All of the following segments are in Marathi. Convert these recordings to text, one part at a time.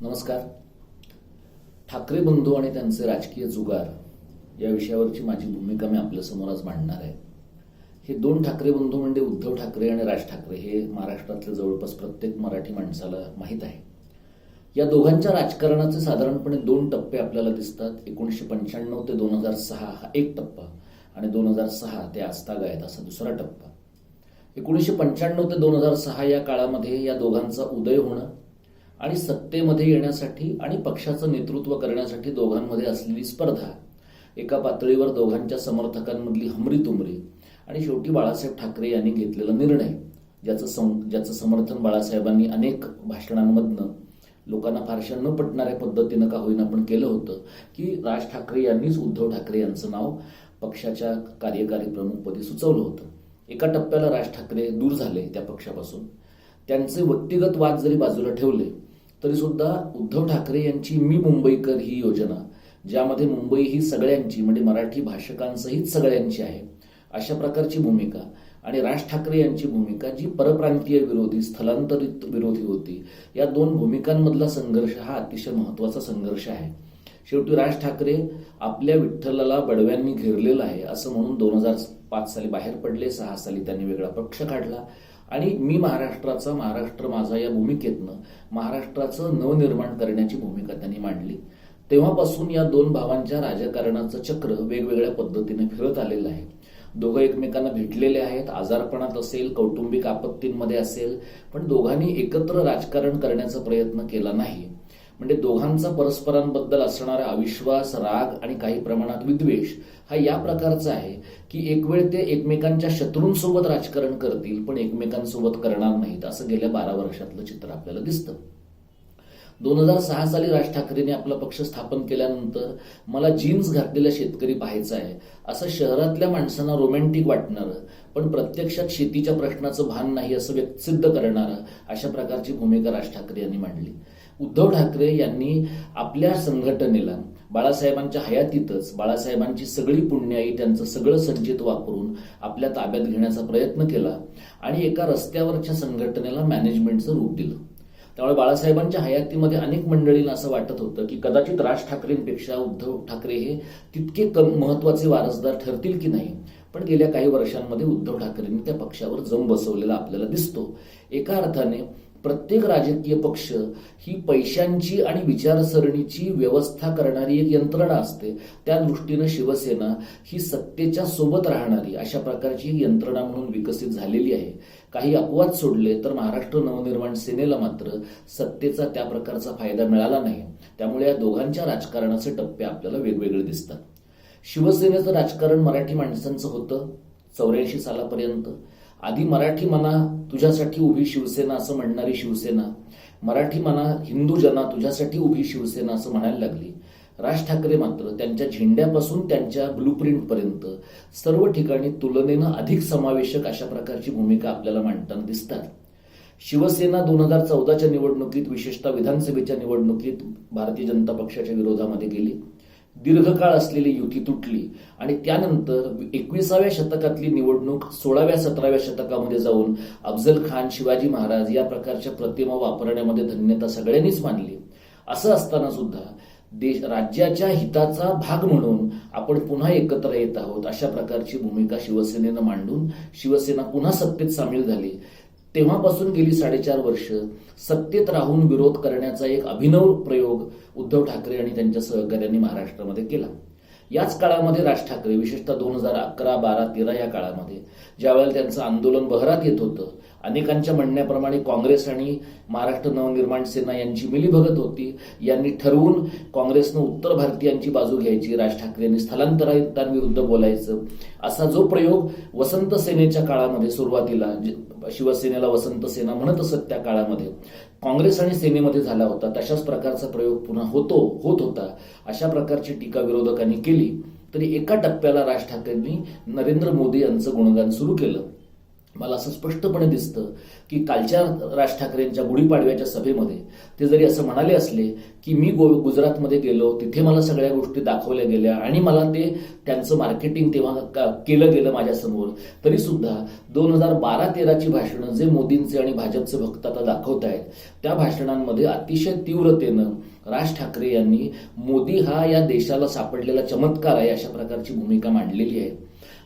नमस्कार. ठाकरे बंधू आणि त्यांचे राजकीय जुगार या विषयावरची माझी भूमिका मी आपल्यासमोर आज मांडणार आहे. हे दोन ठाकरे बंधू म्हणजे उद्धव ठाकरे आणि राज ठाकरे हे महाराष्ट्रातल्या जवळपास प्रत्येक मराठी माणसाला माहीत आहे. या दोघांच्या राजकारणाचे साधारणपणे दोन टप्पे आपल्याला दिसतात. एकोणीसशे पंच्याण्णव ते दोन हजार सहा हा एक टप्पा आणि दोन हजार सहा ते आजतागायत असा दुसरा टप्पा. एकोणीसशे पंच्याण्णव ते दोन हजार सहा या काळामध्ये या दोघांचा उदय होणं आणि सत्तेमध्ये येण्यासाठी आणि पक्षाचं नेतृत्व करण्यासाठी दोघांमध्ये असलेली स्पर्धा. एका पातळीवर दोघांच्या समर्थकांमधली हमरीतुमरी आणि शेवटी बाळासाहेब ठाकरे यांनी घेतलेला निर्णय ज्याचं सम ज्याचं समर्थन बाळासाहेबांनी अनेक भाषणांमधनं लोकांना फारशा न पटणाऱ्या पद्धतीनं का होईना पण केलं होतं की राज ठाकरे यांनीच उद्धव ठाकरे यांचं नाव पक्षाच्या कार्यकारी प्रमुखपदी सुचवलं होतं. एका टप्प्याला राज ठाकरे दूर झाले त्या पक्षापासून. त्यांचे व्यक्तिगत वाद जरी बाजूला ठेवले तरी सुद्धा उद्धव ठाकरे यांची मी मुंबईकर ही योजना ज्यामध्ये मुंबई ही सगळ्यांची म्हणजे मराठी भाषकांसहित सगळ्यांची आहे अशा प्रकारची भूमिका. आणि राज ठाकरे यांची भूमिका जी परप्रांतीय विरोधी स्थलांतरित विरोधी होती या दोन भूमिकांमधला संघर्ष हा अतिशय महत्त्वाचा संघर्ष आहे. शेवटी राज ठाकरे आपल्या विठ्ठलाला बडव्यांनी घेरलेलं आहे असं म्हणून दोन हजार पाच साली बाहेर पडले सहा साली त्यांनी वेगळा पक्ष काढला. आणि मी महाराष्ट्राचा महाराष्ट्र माझा या भूमिकेतनं महाराष्ट्राचं नवनिर्माण करण्याची भूमिका त्यांनी मांडली. तेव्हापासून या दोन भावांच्या राजकारणाचं चक्र वेगवेगळ्या पद्धतीने फिरत आलेलं आहे. दोघं एकमेकांना भेटलेले आहेत आजारपणात असेल कौटुंबिक आपत्तींमध्ये असेल पण दोघांनी एकत्र राजकारण करण्याचा प्रयत्न केला नाही. म्हणजे दोघांचा परस्परांबद्दल असणारा अविश्वास राग आणि काही प्रमाणात विद्वेष हा या प्रकारचा आहे की एक वेळ ते एकमेकांच्या शत्रूंसोबत राजकारण करतील पण एकमेकांसोबत करणार नाहीत असं गेल्या बारा वर्षातलं चित्र आपल्याला दिसतं. दोन हजार सहा साली राज ठाकरेंनी आपला पक्ष स्थापन केल्यानंतर मला जीन्स घातलेला शेतकरी पाहायचा आहे असं शहरातल्या माणसांना रोमॅन्टिक वाटणारं पण प्रत्यक्षात शेतीच्या प्रश्नाचं भान नाही असं व्यक्तसिद्ध करणारं अशा प्रकारची भूमिका राज ठाकरे यांनी मांडली. उद्धव ठाकरे यांनी आपल्या संघटनेला बाळासाहेबांच्या हयातीतच बाळासाहेबांची सगळी पुण्याई त्यांचं सगळं संचित वापरून आपल्या ताब्यात घेण्याचा प्रयत्न केला आणि एका रस्त्यावरच्या संघटनेला मॅनेजमेंटचं रूप दिलं. त्यामुळे बाळासाहेबांच्या हयातीमध्ये अनेक मंडळींना असं वाटत होतं की कदाचित राज ठाकरेंपेक्षा उद्धव ठाकरे हे तितके कम महत्त्वाचे वारसदार ठरतील की नाही पण गेल्या काही वर्षांमध्ये उद्धव ठाकरेंनी त्या पक्षावर जम बसवलेला आपल्याला दिसतो. एका अर्थाने प्रत्येक राजकीय पक्ष ही पैशांची आणि विचारसरणीची व्यवस्था करणारी एक यंत्रणा असते. त्या दृष्टीनं शिवसेना ही सत्तेच्या सोबत राहणारी अशा प्रकारची एक यंत्रणा म्हणून विकसित झालेली आहे. काही अपवाद सोडले तर महाराष्ट्र नवनिर्माण सेनेला मात्र सत्तेचा त्या प्रकारचा फायदा मिळाला नाही. त्यामुळे या दोघांच्या राजकारणाचे टप्पे आपल्याला वेगवेगळे दिसतात. शिवसेनेचं राजकारण मराठी माणसांचं होतं चौऱ्याऐंशी सालापर्यंत. आधी मराठी मना तुझ्यासाठी उभी शिवसेना असं म्हणणारी शिवसेना मराठी मना हिंदू जना तुझ्यासाठी उभी शिवसेना असं म्हणायला लागली. राज ठाकरे मात्र त्यांच्या झेंड्यापासून त्यांच्या ब्लूप्रिंटपर्यंत सर्व ठिकाणी तुलनेनं अधिक समावेशक अशा प्रकारची भूमिका आपल्याला मांडताना दिसतात. शिवसेना दोन हजार चौदाच्या निवडणुकीत विशेषतः विधानसभेच्या निवडणुकीत भारतीय जनता पक्षाच्या विरोधामध्ये गेली. दीर्घकाळ असलेली युती तुटली आणि त्यानंतर एकविसाव्या शतकातली निवडणूक सोळाव्या सतराव्या शतकामध्ये जाऊन अफजल खान शिवाजी महाराज या प्रकारच्या प्रतिमा वापरण्यामध्ये धन्यता सगळ्यांनीच मानली. असं असताना सुद्धा देश राज्याच्या हिताचा भाग म्हणून आपण पुन्हा एकत्र येत आहोत अशा प्रकारची भूमिका शिवसेनेनं मांडून शिवसेना पुन्हा सत्तेत सामील झाली. तेव्हापासून गेली साडेचार वर्ष सत्तेत राहून विरोध करण्याचा एक अभिनव प्रयोग उद्धव ठाकरे आणि त्यांच्या सहकार्यांनी महाराष्ट्रामध्ये केला. याच काळामध्ये राज ठाकरे विशेषतः दोन हजार अकरा बारा तेरा या काळामध्ये ज्यावेळेला त्यांचं आंदोलन बहरात येत होतं अनेकांच्या म्हणण्याप्रमाणे काँग्रेस आणि महाराष्ट्र नवनिर्माण सेना यांची मिलीभगत होती. यांनी ठरवून काँग्रेसनं उत्तर भारतीयांची बाजू घ्यायची राज ठाकरेंनी स्थलांतरितांविरुद्ध बोलायचं असा जो प्रयोग वसंत सेनेच्या काळामध्ये सुरुवातीला शिवसेनेला वसंत सेना म्हणत असत त्या काळामध्ये. काँग्रेस आणि सेनेमध्ये झाला होता. तशाच प्रकारचा प्रयोग पुन्हा होतो होत होता. अशा प्रकारची टीका विरोधकांनी केली. तरी एका टप्प्याला राज ठाकरेंनी नरेंद्र मोदी यांचं गुणगान सुरू केलं. मला असं स्पष्टपणे दिसतं की कालच्या राज ठाकरेंच्या गुढीपाडव्याच्या सभेमध्ये ते जरी असं म्हणाले असले की मी गो गुजरातमध्ये गेलो तिथे मला सगळ्या गोष्टी दाखवल्या गेल्या आणि मला ते त्यांचं मार्केटिंग तेव्हा का- केलं गेलं माझ्यासमोर तरीसुद्धा दोन हजार बारा तेराची भाषणं जे मोदींचे आणि भाजपचे भक्त आता दाखवत आहेत त्या भाषणांमध्ये अतिशय तीव्रतेनं राज ठाकरे यांनी मोदी हा या देशाला सापडलेला चमत्कार आहे अशा प्रकारची भूमिका मांडलेली आहे.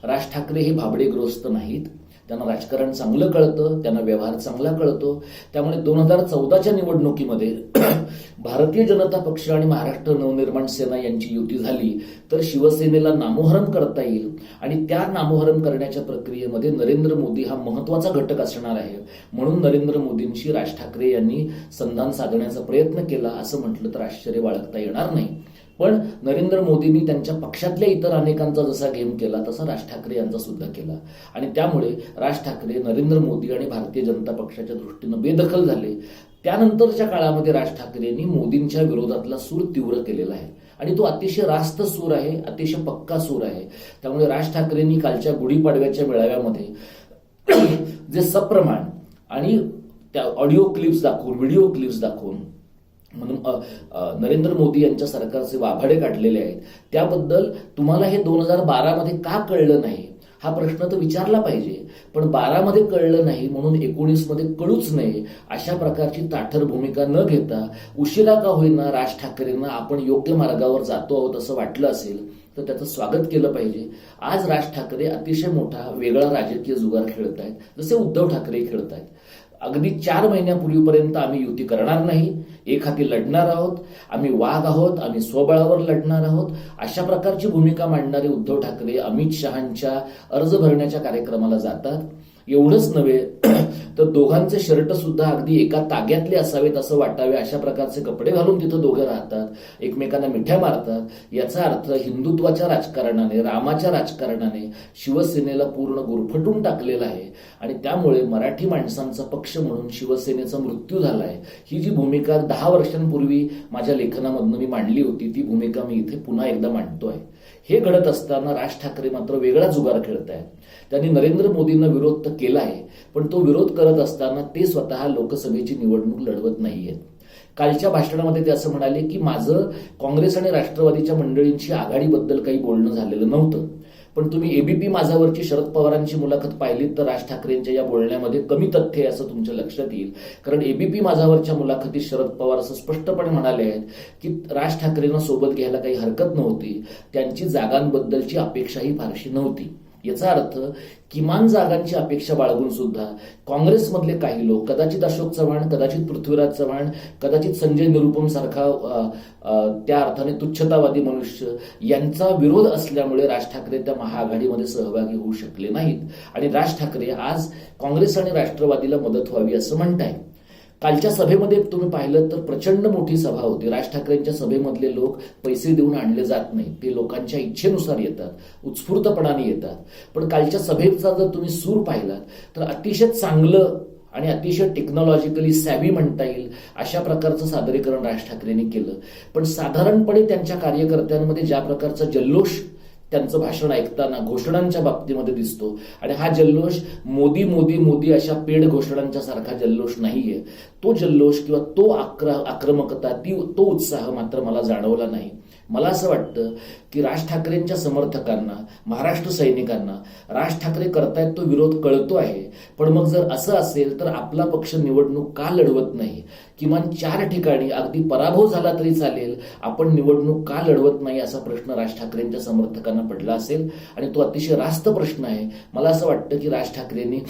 राज ठाकरे हे भाबडेग्रस्त नाहीत. त्यांना राजकारण चांगलं कळतं त्यांना व्यवहार चांगला कळतो. त्यामुळे दोन हजार चौदाच्या निवडणुकीमध्ये भारतीय जनता पक्ष आणि महाराष्ट्र नवनिर्माण सेना यांची युती झाली तर शिवसेनेला नामोहरम करता येईल. आणि त्या नामोहरम करण्याच्या प्रक्रियेमध्ये नरेंद्र मोदी हा महत्त्वाचा घटक असणार आहे. म्हणून नरेंद्र मोदींशी राज ठाकरे यांनी संधान साधण्याचा प्रयत्न केला असं म्हटलं तर आश्चर्य बाळगता येणार नाही. पण नरेंद्र मोदींनी त्यांच्या पक्षातल्या इतर अनेकांचा जसा गेम केला तसा राज ठाकरे यांचा सुद्धा केला. आणि त्यामुळे राज ठाकरे नरेंद्र मोदी आणि भारतीय जनता पक्षाच्या दृष्टीनं बेदखल झाले. त्यानंतरच्या काळामध्ये राज ठाकरेंनी मोदींच्या विरोधातला सूर तीव्र केलेला आहे. आणि तो अतिशय रास्त सूर आहे अतिशय पक्का सूर आहे. त्यामुळे राज ठाकरेंनी कालच्या गुढीपाडव्याच्या मेळाव्यामध्ये जे सप्रमाण आणि त्या ऑडिओ क्लिप्स दाखवून व्हिडिओ क्लिप्स दाखवून म्हणून नरेंद्र मोदी यांच्या सरकारचे वाभाडे काढलेले आहेत त्याबद्दल तुम्हाला हे दोन हजार बारामध्ये का कळलं नाही? हा प्रश्न तर विचारला पाहिजे. पण बारामध्ये कळलं नाही म्हणून एकोणीसमध्ये कळूच नये अशा प्रकारची ताठर भूमिका न घेता उशिरा का होईना राज ठाकरेंना आपण योग्य मार्गावर जातो आहोत असं वाटलं असेल तर त्याचं स्वागत केलं पाहिजे. आज राज ठाकरे अतिशय मोठा वेगळा राजकीय जुगार खेळत आहेत जसे उद्धव ठाकरे खेळत आहेत अगदी चार महिन्यापूर्वीपर्यंत आम्ही युती करणार नाही. एक हाती लढणार आहोत. आम्ही वाघ आहोत. आम्ही स्वबळावर लढणार आहोत. अशा प्रकारची भूमिका मांडणारे उद्धव ठाकरे अमित शहांच्या अर्ज भरण्याच्या कार्यक्रमाला जातात. एवढंच नव्हे तर दोघांचे शर्ट सुद्धा अगदी एका ताग्यातले असावेत असं वाटावे अशा प्रकारचे कपडे घालून तिथं दोघे राहतात एकमेकांना मिठ्या मारतात. याचा अर्थ हिंदुत्वाच्या राजकारणाने रामाच्या राजकारणाने शिवसेनेला पूर्ण गुरफटून टाकलेला आहे. आणि त्यामुळे मराठी माणसांचा पक्ष म्हणून शिवसेनेचा मृत्यू झालाय. ही जी भूमिका दहा वर्षांपूर्वी माझ्या लेखनामधनं मी मांडली होती ती भूमिका मी इथे पुन्हा एकदा मांडतोय. हे घडत असताना राज ठाकरे मात्र वेगळा जुगार खेळत आहेत त्यांनी नरेंद्र मोदींना विरोध तर केला आहे पण तो विरोध करत असताना ते स्वतः लोकसभेची निवडणूक लढवत नाहीयेत. कालच्या भाषणामध्ये ते असं म्हणाले की माझं काँग्रेस आणि राष्ट्रवादीच्या मंडळींशी आघाडीबद्दल काही बोलणं झालेलं नव्हतं. पण तुम्ही एबीपी माझावरची शरद पवारांची मुलाखत पाहिलीत तर राज ठाकरेंच्या या बोलण्यामध्ये कमी तथ्य आहे असं तुमच्या लक्षात येईल. कारण एबीपी माझावरच्या मुलाखतीत शरद पवार असं स्पष्टपणे म्हणाले आहेत की राज ठाकरेंना सोबत घ्यायला काही हरकत नव्हती. त्यांची जागांबद्दलची अपेक्षाही फारशी नव्हती. याचा अर्थ किमान जागांची अपेक्षा बाळगून सुद्धा काँग्रेसमधले काही लोक कदाचित अशोक चव्हाण कदाचित पृथ्वीराज चव्हाण कदाचित संजय निरुपम सारखा त्या अर्थाने तुच्छतावादी मनुष्य यांचा विरोध असल्यामुळे राज ठाकरे त्या महाआघाडीमध्ये सहभागी होऊ शकले नाहीत. आणि राज ठाकरे आज काँग्रेस आणि राष्ट्रवादीला मदत व्हावी असं म्हणताय कालच्या सभेमध्ये तुम्ही पाहिलं तर प्रचंड मोठी सभा होती. राज ठाकरेंच्या सभेमधले लोक पैसे देऊन आणले जात नाही ते लोकांच्या इच्छेनुसार येतात उत्स्फूर्तपणाने येतात. पण कालच्या सभेचा जर तुम्ही सूर पाहिलात तर अतिशय चांगलं आणि अतिशय टेक्नॉलॉजिकली सॅवी म्हणता येईल अशा प्रकारचं सादरीकरण राज ठाकरेंनी केलं. पण साधारणपणे त्यांच्या कार्यकर्त्यांमध्ये ज्या प्रकारचा जल्लोष त्यांचं भाषण ऐकताना घोषणांच्या बाबतीमध्ये दिसतो. आणि हा जल्लोष मोदी मोदी मोदी अशा पेड घोषणांच्या सारखा जल्लोष नाहीये. तो जल्लोष किंवा तो आक्र आक्रमकता ती तो उत्साह मात्र मला जाणवला नाही. मला असं वाटतं की राज ठाकरेंच्या समर्थकांना महाराष्ट्र सैनिकांना राज ठाकरे करतायत तो विरोध कळतो आहे. पण मग जर असं असेल तर आपला पक्ष निवडणूक का लढवत नाही? किमान चार ठिकाणी अगदी पराभव झाला तरी चालेल. आपण निवडणूक का लढवत नाही असा प्रश्न राज ठाकरेंच्या समर्थकांना पडला असेल? आणि तो अतिशय रास्त प्रश्न आहे. मला असं वाटतं की राज ठाकरेंनी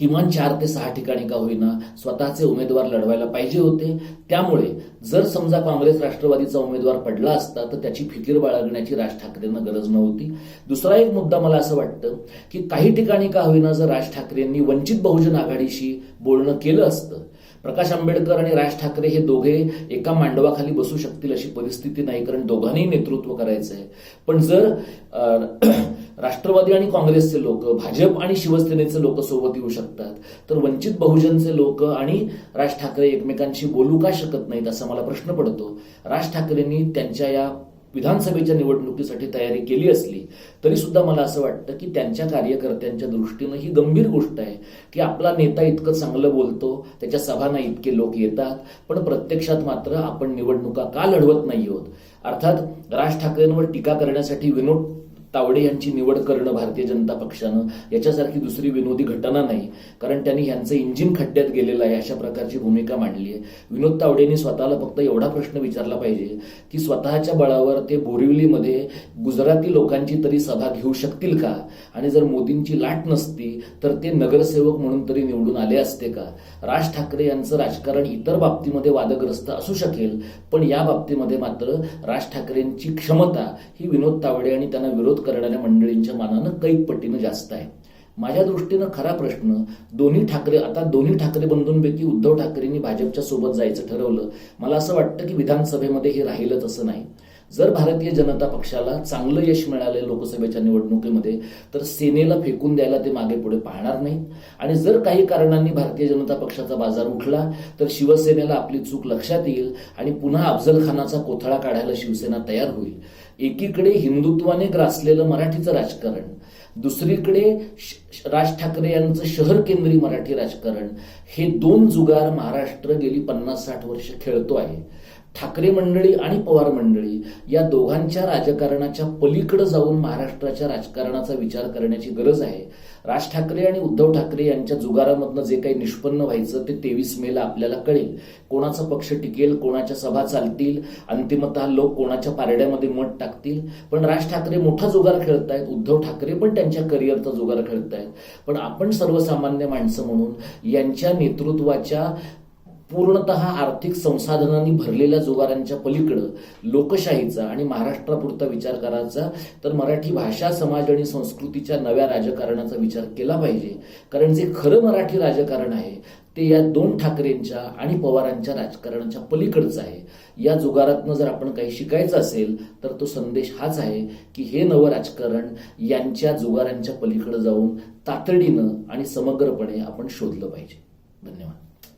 किमान चार ते सहा ठिकाणी का होईना स्वतःचे उमेदवार लढवायला पाहिजे होते. त्यामुळे जर समजा काँग्रेस राष्ट्रवादीचा उमेदवार पडला असता तर त्याची फिकीर बाळगण्याची राज ठाकरेंना गरज नव्हती. दुसरा एक मुद्दा मला असं वाटतं की काही ठिकाणी का होईना जर राज ठाकरेंनी वंचित बहुजन आघाडीशी बोलणं केलं असतं प्रकाश आंबेडकर आणि राज ठाकरे हे दोघे एका मांडवाखाली बसू शकतील अशी परिस्थिती नाही कारण दोघांनी नेतृत्व करायचं आहे पण जर राष्ट्रवादी आणि काँग्रेसचे लोक भाजप आणि शिवसेनेचे लोक सोबत येऊ शकतात. तर वंचित बहुजनचे लोक आणि राज ठाकरे एकमेकांशी बोलू का शकत नाहीत असा मला प्रश्न पडतो. राज ठाकरेंनी त्यांच्या या विधानसभेच्या निवडणुकीसाठी तयारी केली असली तरी सुद्धा मला असं वाटतं की त्यांच्या कार्यकर्त्यांच्या दृष्टीनं ही गंभीर गोष्ट आहे की आपला नेता इतकं चांगलं बोलतो त्याच्या सभांना इतके लोक येतात पण प्रत्यक्षात मात्र आपण निवडणुका का लढवत नाही आहोत? अर्थात राज ठाकरेंवर टीका करण्यासाठी विनोद तावडे यांची निवड करणं भारतीय जनता पक्षानं याच्यासारखी दुसरी विनोदी घटना नाही. कारण त्यांनी ह्यांचं इंजिन खड्ड्यात गेलेलं आहे अशा प्रकारची भूमिका मांडली आहे विनोद तावडेंनी स्वतःला फक्त एवढा प्रश्न विचारला पाहिजे की स्वतःच्या बळावर ते बोरिवलीमध्ये गुजराती लोकांची तरी सभा घेऊ शकतील का? आणि जर मोदींची लाट नसती तर ते नगरसेवक म्हणून तरी निवडून आले असते का? राज ठाकरे यांचं राजकारण इतर बाबतीमध्ये वादग्रस्त असू शकेल पण या बाबतीमध्ये मात्र राज ठाकरेंची क्षमता ही विनोद तावडे आणि त्यांना विरोध करणाऱ्या मंडळींच्या मानानं कैक पटीनं जास्त आहे. माझ्या दृष्टीनं खरा प्रश्न दोन्ही ठाकरे आता दोन्ही ठाकरे बंधूंपैकी उद्धव ठाकरेंनी भाजपच्या सोबत जायचं ठरवलं. मला असं वाटतं की विधानसभेमध्ये हे राहिलं असं नाही. जर भारतीय जनता पक्षाला चांगलं यश मिळालं लोकसभेच्या निवडणुकीमध्ये तर सेनेला फेकून द्यायला ते मागे पुढे पाहणार नाहीत. आणि जर काही कारणांनी भारतीय जनता पक्षाचा बाजार उठला तर शिवसेनेला आपली चूक लक्षात येईल आणि पुन्हा अफजल खानाचा कोथळा काढायला शिवसेना तयार होईल. एकीकडे हिंदुत्वाने ग्रासलेलं मराठीचं राजकारण दुसरीकडे राज ठाकरे यांचं शहर केंद्रीय मराठी राजकारण हे दोन जुगार महाराष्ट्र गेली पन्नास साठ वर्ष खेळतो आहे. ठाकरे मंडळी आणि पवार मंडळी या दोघांच्या राजकारणाच्या पलीकडे जाऊन महाराष्ट्राच्या राजकारणाचा विचार करण्याची गरज आहे. राज ठाकरे आणि उद्धव ठाकरे यांच्या जुगारामधनं जे काही निष्पन्न व्हायचं ते तेवीस मेला आपल्याला कळेल. कोणाचा पक्ष टिकेल कोणाच्या सभा चालतील अंतिमतः लोक कोणाच्या पारड्यामध्ये मत टाकतील. पण राज ठाकरे मोठा जुगार खेळतायत उद्धव ठाकरे पण त्यांच्या करिअरचा जुगार खेळतायत. पण आपण सर्वसामान्य माणसं म्हणून यांच्या नेतृत्वाच्या पूर्णतः आर्थिक संसाधनांनी भरलेल्या जुगारांच्या पलीकडं लोकशाहीचा आणि महाराष्ट्रापुरता विचार करायचा तर मराठी भाषा समाज आणि संस्कृतीच्या नव्या राजकारणाचा विचार केला पाहिजे. कारण जे खरं मराठी राजकारण आहे ते या दोन ठाकरेंच्या आणि पवारांच्या राजकारणाच्या पलीकडचं आहे. या जुगारातनं जर आपण काही शिकायचं असेल तर तो संदेश हाच आहे की हे नवं राजकारण यांच्या जुगारांच्या पलीकडे जाऊन तातडीनं आणि समग्रपणे आपण शोधलं पाहिजे. धन्यवाद.